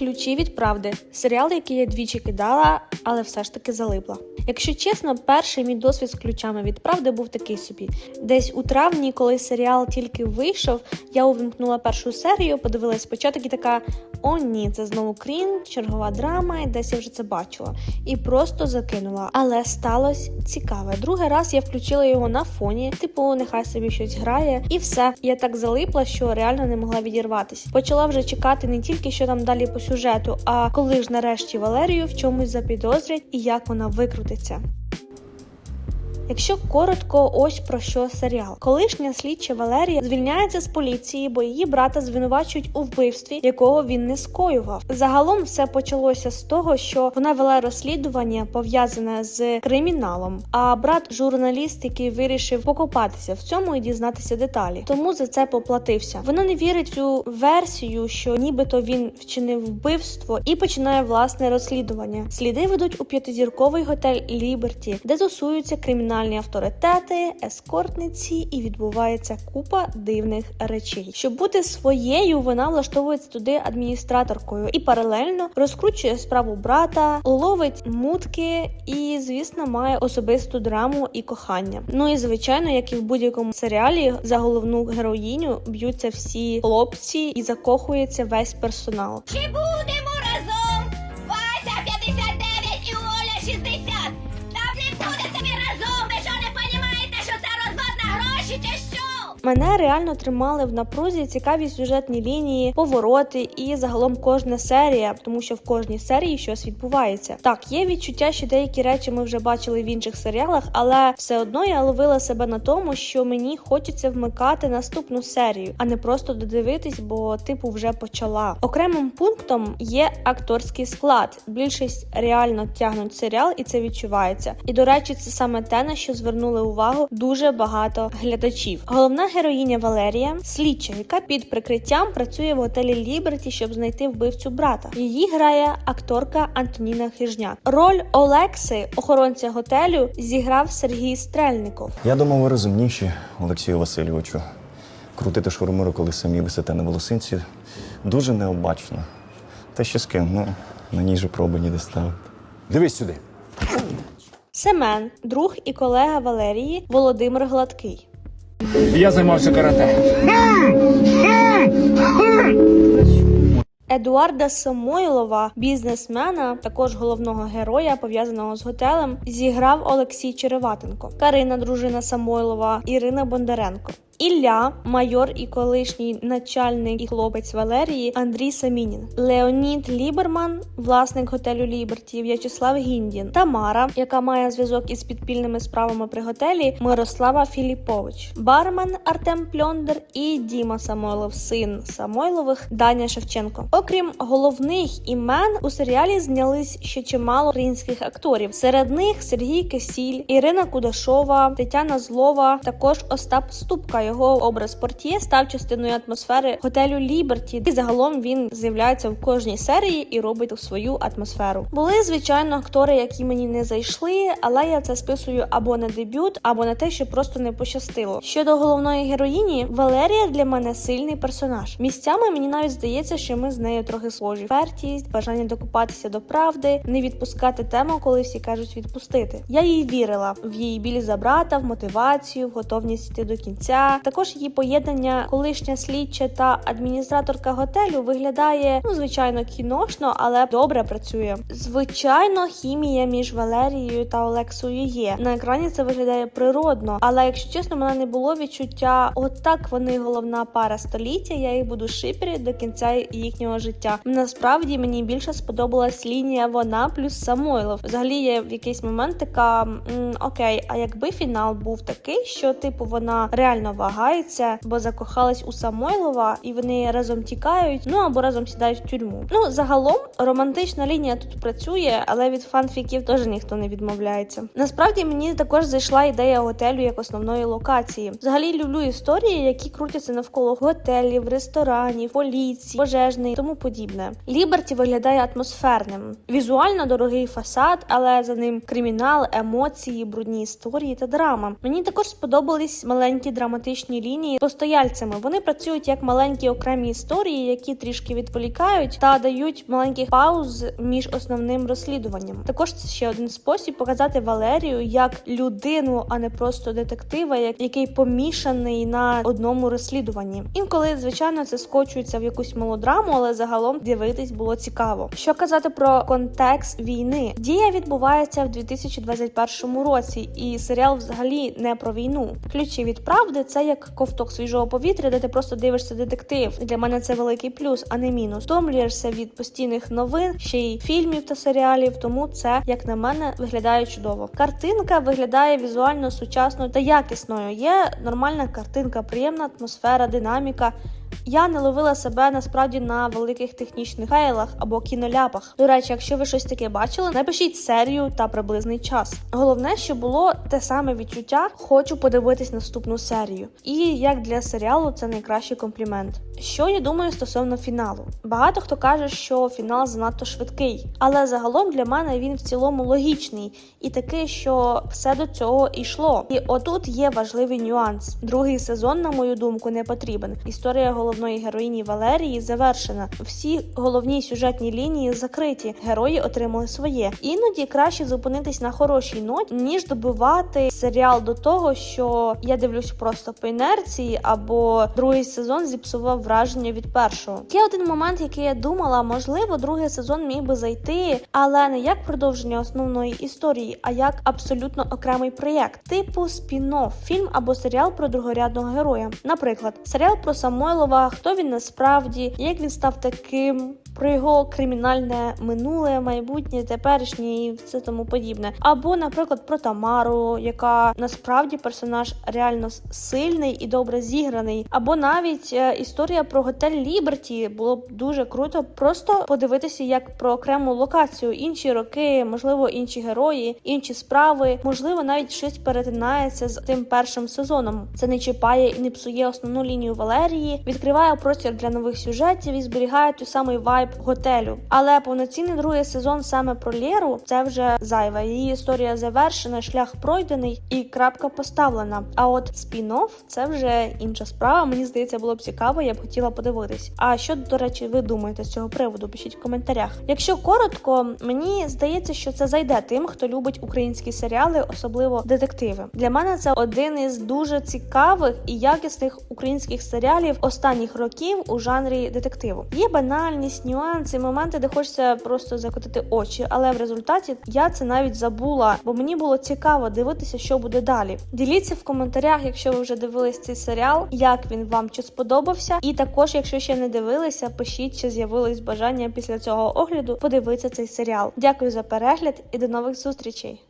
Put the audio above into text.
Ключі від правди серіал, який я двічі кидала, але все ж таки залипла. Якщо чесно, перший мій досвід з ключами від правди був такий собі. Десь у травні, коли серіал тільки вийшов, я увімкнула першу серію, подивилась початок і така: о, ні, це знову крін, чергова драма, і десь я вже це бачила. І просто закинула. Але сталося цікаве. Другий раз я включила його на фоні, типу, нехай собі щось грає, і все. Я так залипла, що реально не могла відірватися. Почала вже чекати не тільки що там далі по сюжету, а коли ж нарешті Валерію в чомусь запідозрять і як вона викрутиться. Якщо коротко, ось про що серіал. Колишня слідча Валерія звільняється з поліції, бо її брата звинувачують у вбивстві, якого він не скоював. Загалом все почалося з того, що вона вела розслідування пов'язане з криміналом. А брат журналіст, який вирішив покопатися в цьому і дізнатися деталі, тому за це поплатився. Вона не вірить цю версію, що нібито він вчинив вбивство і починає власне розслідування. Сліди ведуть у п'ятизірковий готель Ліберті, де тусуються кримінальні авторитети, ескортниці, і відбувається купа дивних речей. Щоб бути своєю, вона влаштовується туди адміністраторкою і паралельно розкручує справу брата, ловить мутки і, звісно, має особисту драму і кохання. Ну і звичайно, як і в будь-якому серіалі, за головну героїню б'ються всі хлопці і закохується весь персонал. Чи будемо Мене реально тримали в напрузі цікаві сюжетні лінії, повороти і загалом кожна серія, тому що в кожній серії щось відбувається. Так, є відчуття, що деякі речі ми вже бачили в інших серіалах, але все одно я ловила себе на тому, що мені хочеться вмикати наступну серію, а не просто додивитись, бо типу вже почала. Окремим пунктом є акторський склад. Більшість реально тягнуть серіал, і це відчувається. І до речі, це саме те, на що звернули увагу дуже багато глядачів. Головна героїня Валерія, слідча, яка під прикриттям працює в готелі Ліберті, щоб знайти вбивцю брата. Її грає акторка Антоніна Хижняк. Роль Олекси, охоронця готелю, зіграв Сергій Стрельников. Я думав, ви розумніші, Олексію Васильовичу. Крутити шурмуру, коли самі висите на волосинці, дуже необачно. Та ще з ким, ну, на ній же проби ніде ставити. Дивись сюди. Семен, друг і колега Валерії Володимир Гладкий. Я займався карате. Едуарда Самойлова, бізнесмена, також головного героя, пов'язаного з готелем, зіграв Олексій Череватенко, Карина, дружина Самойлова, Ірина Бондаренко. Ілля, майор і колишній начальник і хлопець Валерії Андрій Самінін, Леонід Ліберман, власник готелю Ліберті, В'ячеслав Гіндін, Тамара, яка має зв'язок із підпільними справами при готелі, Мирослава Філіпович, бармен Артем Пльондер і Діма Самойлов, син Самойлових Даня Шевченко. Окрім головних імен у серіалі знялись ще чимало українських акторів. Серед них Сергій Кисіль, Ірина Кудашова, Тетяна Злова, також Остап Ступка. Його образ портє став частиною атмосфери готелю Ліберті, і загалом він з'являється в кожній серії і робить свою атмосферу. Були звичайно актори, які мені не зайшли, але я це списую або на дебют, або на те, що просто не пощастило. Щодо головної героїні, Валерія для мене сильний персонаж. Місцями мені навіть здається, що ми з нею трохи схожі. Фертість, бажання докупатися до правди, не відпускати тему, коли всі кажуть відпустити. Я їй вірила в її біль за брата, в мотивацію, в готовність йти до кінця. Також її поєднання, колишня слідча та адміністраторка готелю виглядає ну звичайно кіношно, але добре працює. Звичайно, хімія між Валерією та Олексою є. На екрані це виглядає природно, але якщо чесно, мене не було відчуття, от так вони головна пара століття. Я їх буду шиперити до кінця їхнього життя. Насправді мені більше сподобалась лінія вона плюс Самойлов. Взагалі є в якийсь момент така окей, а якби фінал був такий, що типу вона реально вагається, бо закохалась у Самойлова, і вони разом тікають, ну або разом сідають в тюрму. Ну загалом романтична лінія тут працює, але від фанфіків теж ніхто не відмовляється. Насправді мені також зайшла ідея готелю як основної локації. Взагалі люблю історії, які крутяться навколо готелів, ресторанів, поліції, пожежний і тому подібне. Ліберті виглядає атмосферним, візуально дорогий фасад, але за ним кримінал, емоції, брудні історії та драма. Мені також сподобались маленькі драматичні лінії постояльцями. Вони працюють як маленькі окремі історії, які трішки відволікають та дають маленьких пауз між основним розслідуванням. Також це ще один спосіб показати Валерію як людину, а не просто детектива, як- який помішаний на одному розслідуванні. Інколи, звичайно, це скочується в якусь мелодраму, але загалом дивитись було цікаво. Що казати про контекст війни? Дія відбувається в 2021 році, і серіал взагалі не про війну. Ключі від правди це як ковток свіжого повітря, де ти просто дивишся детектив. Для мене це великий плюс, а не мінус. Втомлюєшся від постійних новин, ще й фільмів та серіалів. Тому це, як на мене, виглядає чудово. Картинка виглядає візуально сучасно та якісною. Є нормальна картинка, приємна атмосфера, динаміка. Я не ловила себе насправді на великих технічних фейлах або кіноляпах. До речі, якщо ви щось таке бачили, напишіть серію та приблизний час. Головне, що було те саме відчуття. Хочу подивитись наступну серію. І як для серіалу, це найкращий комплімент. Що я думаю стосовно фіналу? Багато хто каже, що фінал занадто швидкий, але загалом для мене він в цілому логічний і такий, що все до цього йшло. І отут є важливий нюанс. Другий сезон, на мою думку, не потрібен. Історія головної героїні Валерії завершена. Всі головні сюжетні лінії закриті. Герої отримали своє. Іноді краще зупинитись на хорошій ноті, ніж добивати серіал до того, що я дивлюсь просто по інерції, або другий сезон зіпсував враження від першого. Є один момент, який я думала, можливо, другий сезон міг би зайти, але не як продовження основної історії, а як абсолютно окремий проєкт, типу спін-офф, фільм або серіал про другорядного героя. Наприклад, серіал про Самойлова, хто він насправді, як він став таким. Про його кримінальне минуле, майбутнє, теперішнє і все тому подібне. Або, наприклад, про Тамару, яка насправді персонаж реально сильний і добре зіграний. Або навіть е, історія про готель Ліберті було б дуже круто просто подивитися як про окрему локацію, інші роки, можливо, інші герої, інші справи, можливо, навіть щось перетинається з тим першим сезоном. Це не чіпає і не псує основну лінію Валерії, відкриває простір для нових сюжетів і зберігає той самий вайб готелю. Але повноцінний другий сезон саме про Лєру це вже зайве. Її історія завершена, шлях пройдений і крапка поставлена. А от спін-офф – це вже інша справа. Мені здається, було б цікаво, я б хотіла подивитись. А що, до речі, ви думаєте з цього приводу? Пишіть в коментарях. Якщо коротко, мені здається, що це зайде тим, хто любить українські серіали, особливо детективи. Для мене це один із дуже цікавих і якісних українських серіалів останніх років у жанрі детективу. Є банальність, нюанси, моменти, де хочеться просто закотити очі, але в результаті я це навіть забула, бо мені було цікаво дивитися, що буде далі. Діліться в коментарях, якщо ви вже дивились цей серіал, як він вам чи сподобався. І також, якщо ще не дивилися, пишіть, чи з'явилось бажання після цього огляду подивитися цей серіал. Дякую за перегляд і до нових зустрічей.